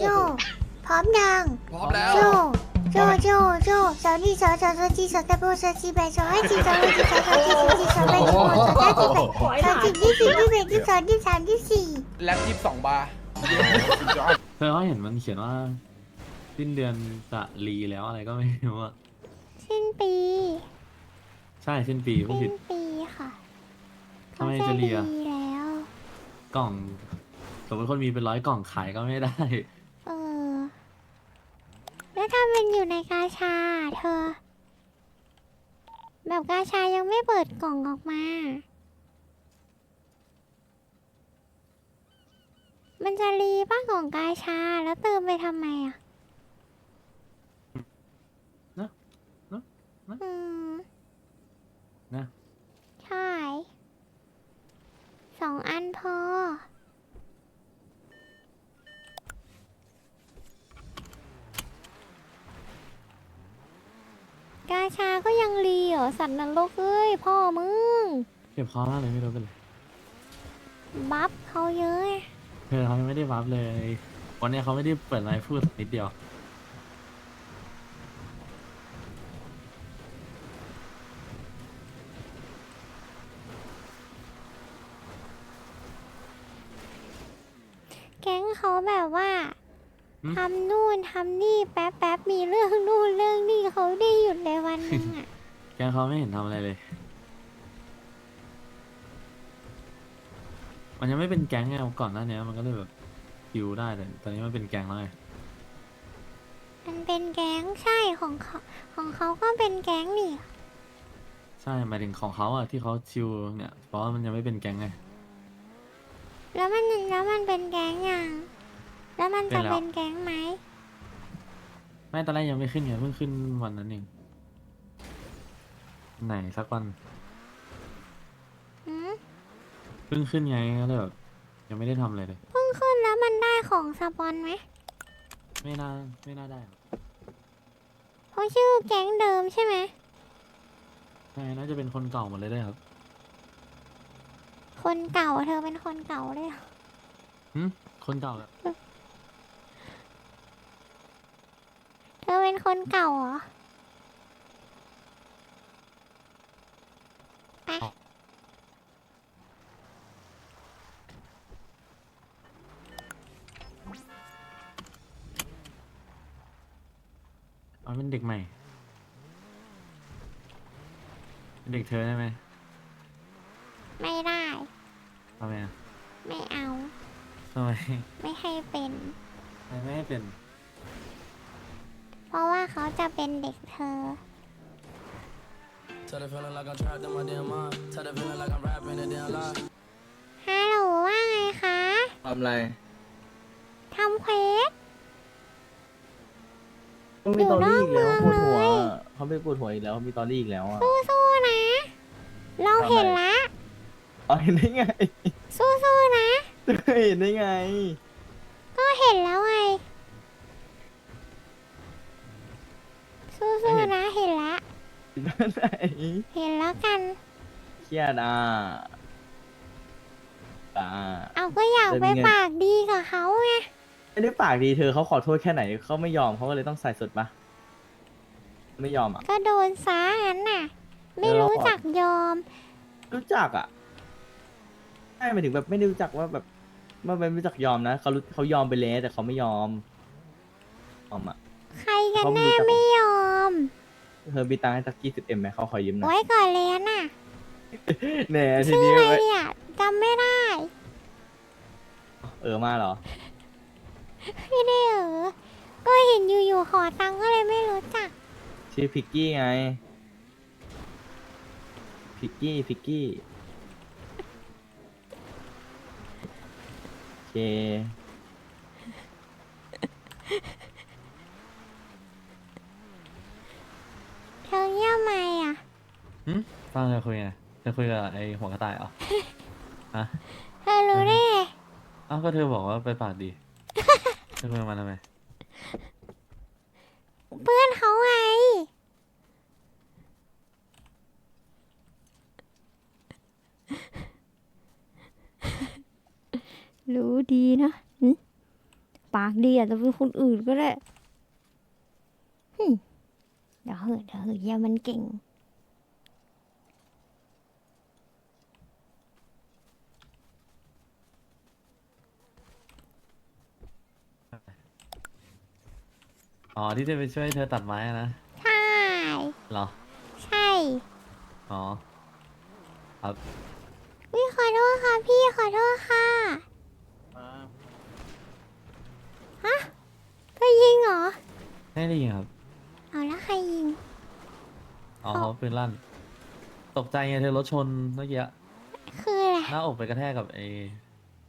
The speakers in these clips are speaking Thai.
โจ พร้อมยัง พร้อมแล้ว โจ โจ โจ โจสาวนี่สาวสาวสาวจีสาวตะโบสาวจีแบสาวให้จีสาวให้จีสาวสาวจีสาวจีสาวแบสาวสาวจีแบสาวจีที่สี่ที่แบที่สองที่สามที่สี่แล็บยี่สิบสองบาร์เธอเขาเห็นมันเขียนว่า สิ้นเดือนจะรีแล้วอะไรก็ไม่รู้อะสิ้นปี ใช่สิ้นปีผู้ผิสิ้ด นปีค่ะทำไมจะเรีย ขาแล้ว กล่อง สมมติคนมีเป็นร้อยกล่องขายก็ไม่ได้ เออ แล้วถ้ามันอยู่ในกา ชาเธอ แบบกาชายังไม่เปิดกล่องออกมา มันจะรีป้ากล่องกาชาแล้วเติมไปทำไมอะนะนะนะ อืม นะ ใช่ สองอันพอ กาชาก็ยังรีเหร อสัตว์นรกเอ้ยพ่อมึงเก็บคอมากเลยไม่รู้เป็นไรบัฟเขาเยอะไงเธอเขายังไม่ได้วับเลย วันนี้เขาไม่ได้เปิดไลฟ์พูดนิดเดียว แก๊งเขาแบบว่าหืมทำนู่นทำนี่แป๊บแป๊บมีเรื่องนู่นเรื่องนี่เขาได้หยุดในวันหนึงอะ แกงเขาไม่เห็นทำอะไรเลย มันยังไม่เป็นแก๊งไงก่อนหน้านี้มันก็เลยแบบคิวได้แต่ตอนนี้มันเป็นแก๊งแล้วไงมันเป็นแก๊งใช่ของเขาของเขาก็เป็นแก๊งนี่ใช่หมายถึงของเขาอะที่เขาชิวเนี่ยเพราะว่ามันยังไม่เป็นแก๊งไง แล้วมันแล้วมันเป็นแก๊งยังแล้วมันเป็จะนแล้วเป็นแก๊งไหมไม่ตอนแรกยังไม่ขึ้นไงเพิ่งขึ้นวันนั้นเอง ไหนสักวันหืมเพิ่งขึ้นไงก็เลยแบบยังไม่ได้ทำอะไรเลย เพิ่งขึ้นแล้วมันได้ของสปอนไหมไม่น่าไม่น่าได้หรอกเพราะชื่อแก๊งเดิมใช่ไหม ใช่น่าจะเป็นคนเก่าหมดเลยด้วยครับ คนเก่าเธอเป็นคนเก่าเลยเหรอหึคนเก่าอะเธอเป็นคนเก่าเหรอ อ๋อเป็นเด็กใหม่เป็นเด็กเธอได้ไหมไม่ได้ ทำไมอะไม่เอา ทำไม ไม่ให้เป็น ทำไมไม่ให้เป็น เพราะว่าเขาจะเป็นเด็กเธอ Tell the feeling like I'm trapped in my damn mind. Tell the feeling like I'm rapping a damn lie. ฮัลโหลว่าไงคะ ทำอะไร ทำเควส เขามีตอรี่อีกแล้วอยู่ปวดนอกหัวเมืองเลยเขาไม่ปวดหัวอีกแล้วมีตอรี่อีกแล้วอะสู้ๆนะ เราเห็นละเอาเห็นได้ไงสู้ๆนะ เห็นได้ไง ก็เห็นแล้วไง สู้ไม่เห็นๆนะ เห็นละเห็นได้ไหนเห็นแล้วกัน เครียดอะอ่า เอาก็อยากแล้วไปเป็นไงปากดีกับเขาไง ไม่ได้ปากดีเธอเขาขอโทษแค่ไหนเขาไม่ยอมเขาก็เลยต้องใส่สุดปะไม่ยอมอะ ก็โดนซะงั้นน่ะ ไม่แล้วเรารู้จักยอม รู้จักอะใช่หมายถึงแบบไม่ได้รู้จักว่าแบบว่าไม่รู้จักยอมนะเขารู้เขายอมไปแล้วแต่เขาไม่ยอมยอมอะ ใครกันเขาไม่แน่รู้จัก ไม่ยอม เธอมีตังค์ให้สักกี่สิบเอ็มไหมเขาขอยืมหนะไว้ก่อนเลยน่ะแน่ทีชื่อนี้อะไรไว้อะจำไม่ได้ เออมาเหรอ ไม่ได้เออก็เห็นอยู่ๆขอตังค์ก็เลยไม่รู้จัก ชื่อพิกกี้ไง พิกกี้พิกกี้โอเคเธอเยี่ยมไหมอะหึฟังเธอคุยไงเธอคุยกับไอหัวกระต่ายเหรอ ฮะเธอรู้ได้ไง อ้าวก็เธอบอกว่าไปปากดี เธอคุยกับมันทำไมเพื่อนเขาไง รู้ดีนะปากดีอาจจะเป็นคนอื่นก็ได้เดี๋ยวเหอะเดี๋ยวเหอะเหี้ยมันเก่ง อ๋อที่จะไปช่วยเธอตัดไม้อะนะใช่ เหรอ ใช่อ๋อ ครับวิขอโทษค่ะพี่ขอโทษค่ะฮะเธอยิงเหรอ ไม่ได้ยินครับ เอาแล้วใครยิง อ๋อเขาเขาปืนลั่น ตกใจไงเธอรถชนเมื่อกี้อะคืออะไร หน้าอกไปกระแทกกับไอ้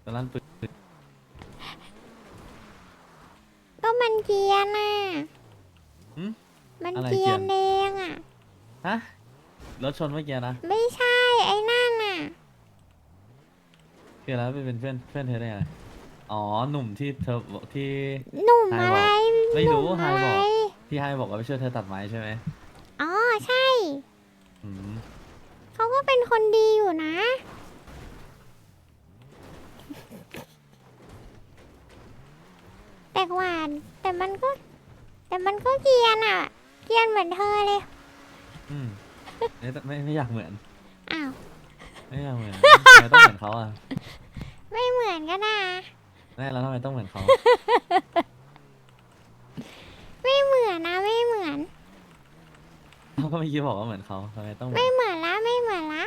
ปืนลั่นปืน ก็ มันเกรียนน่ะหึมันอะไรเกรีเกรียยนนเองอะ ฮะรถชนเมื่อกี้นะไม่ใช่ไอ้นั่นน่ะ คือแล้วไปเป็นเพื่อนเพื่อนเธอได้ไงอ๋อหนุ่มที่เธอบอกที่ หนุ่มไฮอะบไรอกไม่รู้หนุ่ไฮอะบไรอก ที่ให้บอกว่าไปช่วยเธอตัดไม้ใช่ไหมอ๋อใช่ อืมเขาก็เป็นคนดีอยู่นะ แต่หวาน แต่มันก็ แต่มันก็เกรียนอะ เกรียนเหมือนเธอเลย อืมไม่ไม่ไม่อยากเหมือน อ้าว ไม่อยากเหมือนทำไมต้องเหมือนเขาอะไม่เหมือนก็ได้แน่แล้วทำไมต้องเหมือนเขาไม่เหมือนนะ ไม่เหมือน เขาก็ไม่คิดบอกว่าเหมือนเขาทำไมต้องเหมือนไม่เหมือนละไม่เหมือนละ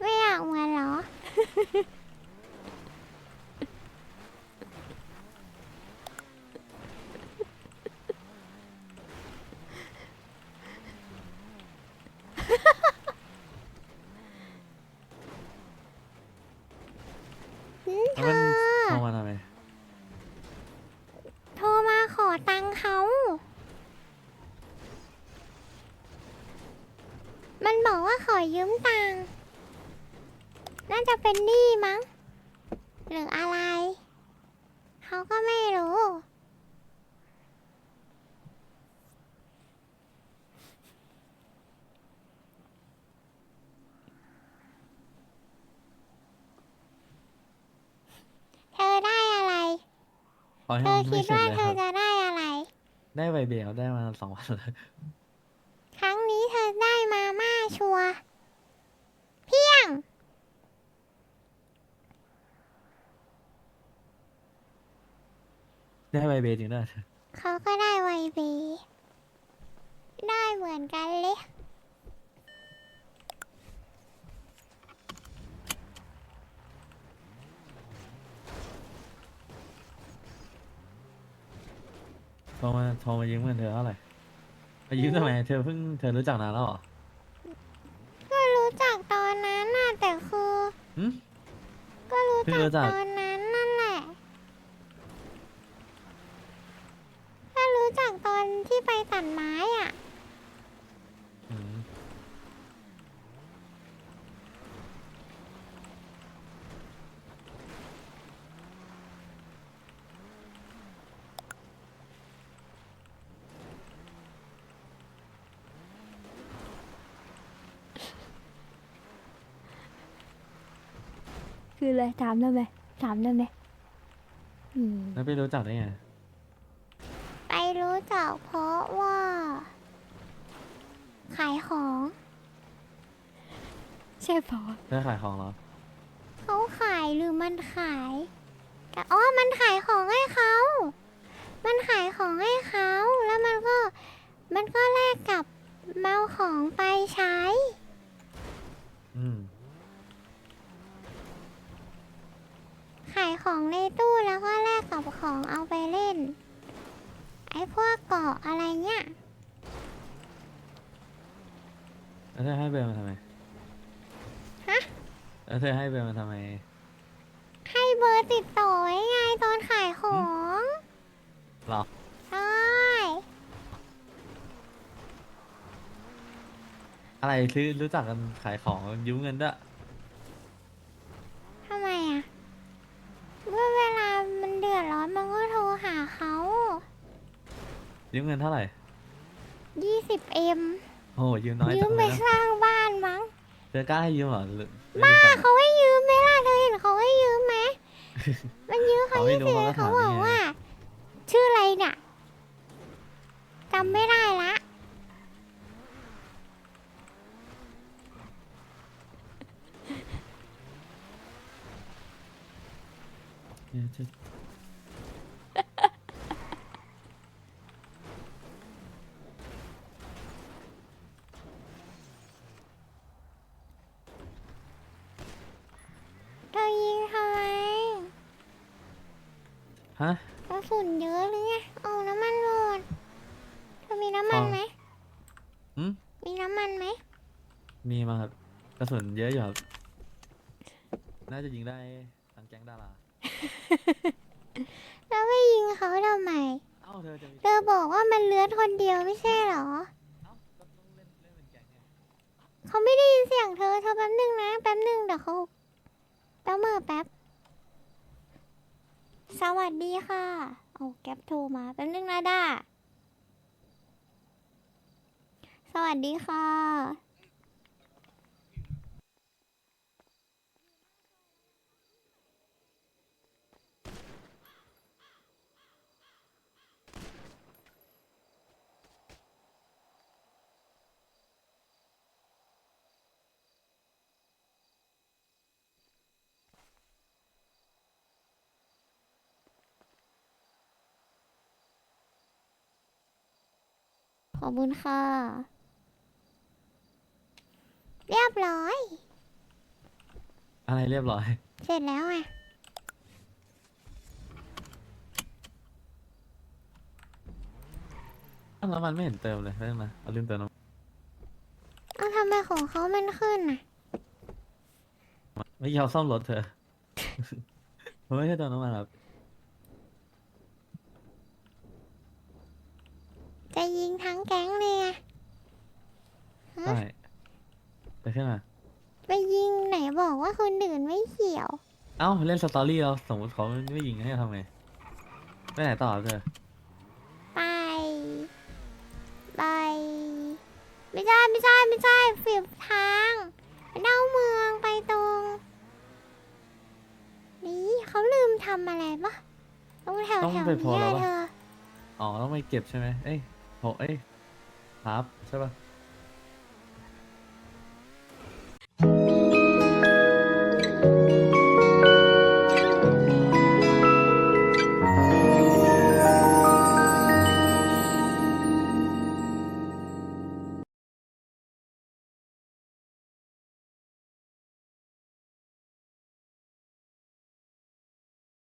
ไม่อยากเหมือนเหรอ หืมเธ แล้วมัน อ โทรมาทำไม โทรมาขอตังค์เขา มันบอกว่าขอ ยืมตังค์น่าจะเป็นหนี้มั้ง หรืออะไร เขาก็ไม่รู้ เธอได้อะไรขอให้เธอมันคิไม่ดเสร็จว่าเลยเธคอรับจะได้อะไร ได้ใบเดียวได้มาสองวันแล้ว ครั้งนี้เธอได้มาม่าชัวร์เพียง ได้ใบเบจริงด้วยเขาก็ได้ไวเบได้เหมือนกันเลย โทรมาโทรมายืมเงินเธอเท่าไหร่มายืมทำไมเธอเพิ่งเธอรู้จักนานแล้วเหรอก็รู้จักตอนนั้นน่ะแต่คือ หึ ก็รู้เพิ่งจักรู้จัก ตอนนั้นนั่นแหละ ก็รู้จักตอนที่ไปตัดไม้อะ อืม คืออะไรถามได้ไหมถามได้ไหมอืมแล้วไปรู้จักได้ไง ไปรู้จักเพราะว่า ขายของ ใช่ปะเธอขายของเหรอ เขาขายหรือมันขายแต่อ๋อ มันขายของให้เขา มันขายของให้เขา แล้วมันก็ มันก็แลกกับเมาของไปใช้ อืม ขายของในตู้แล้วก็แลกกับของเอาไปเล่น ไอ้พวกเกาะอะไรเงี้ยแล้วเธอให้เบอร์มาทำไมฮะ แล้วเธอให้เบอร์มาทำไม ให้เบอร์ติดต่อไว้ไงตอนขายของหรอ ใช่อะไรซื้อรู้จักกันขายของยืมเงินด้วย ทำไมอะ เมื่อเวลามันเดือดร้อนมันก็โทรหาเขา ยืมเงินเท่าไหร่ยี่สิบเอ็มโอ้ยืมน้อยยืจัมงไปเลยนะสร้างบ้านมั้งเธอกล้าให้ยืมเหรอหรือบ้าหรือเขาให้ยืมไหมล่ะเธอเห็นเขาให้ยืมไหมมันยืมเขาเขาไม่ยี่รู้สิบเขาก็เขาถามบอกนี่ไงว่า ชื่ออะไรเนี่ยจำไม่ได้ละเนี่ยจะ เธอยิงทำไม ฮะ กระสุนเยอะหรือไงเอาน้ำมันหมดเธอมีน้ำมันอ๋อไหมหืม มีน้ำมันไหมมีมาครับกระสุนเยอะอยู่ครับ น่าจะยิงได้ทั้งแก๊งดารา แล้วไม่ยิงเขาทำไม เอ้าเธอจะมีเธอบอกว่ามันเลือดคนเดียวไม่ใช่เหรอ เอ้าก็ต้องเล่นเล่นเป็นแก๊งไงเขาไม่ได้ยินเสียงเธอเธอแป๊บนึงนะ แป๊บนึงเดี๋ยวเขาแป๊บมือแป๊บ สวัสดีค่ะ เอาแก๊ปโทรมาแป๊บนึงนะด้าสวัสดีค่ะ อบคุณค่ะ เรียบร้อย อะไรเรียบร้อย เสร็จแล้วไงอ้าวแล้วมันไม่เห็นเติมเลยเรื่องนะเอาลืมเติมน้ำเอาทำไมของเขามันขึ้นอะมันไม่ยอมซ่อมรถเธอมันไม่ใช่เติมน้ำมันครับ จะยิงทั้งแก๊งเลยไงฮะใช่ไปขึ้นมา ไปยิงไหนบอกว่าคนอื่นไม่เกี่ยว เอ้า เล่นสตอรี่เราสมมติเขาไม่ยิงให้ทำไงไปไหนต่อเธอไป ไป ไม่ใช่ไม่ใช่ไม่ใช่ฝีบทางเน่าเมืองไปตรง นี่เขาลืมทำอะไรปะตรงแถวต้องแถวไปโพลนี้แล้วปะเธอ อ๋อ ต้องไปเก็บใช่ไหมเอ้ย หกเอ้ยครับใช่ป่ะ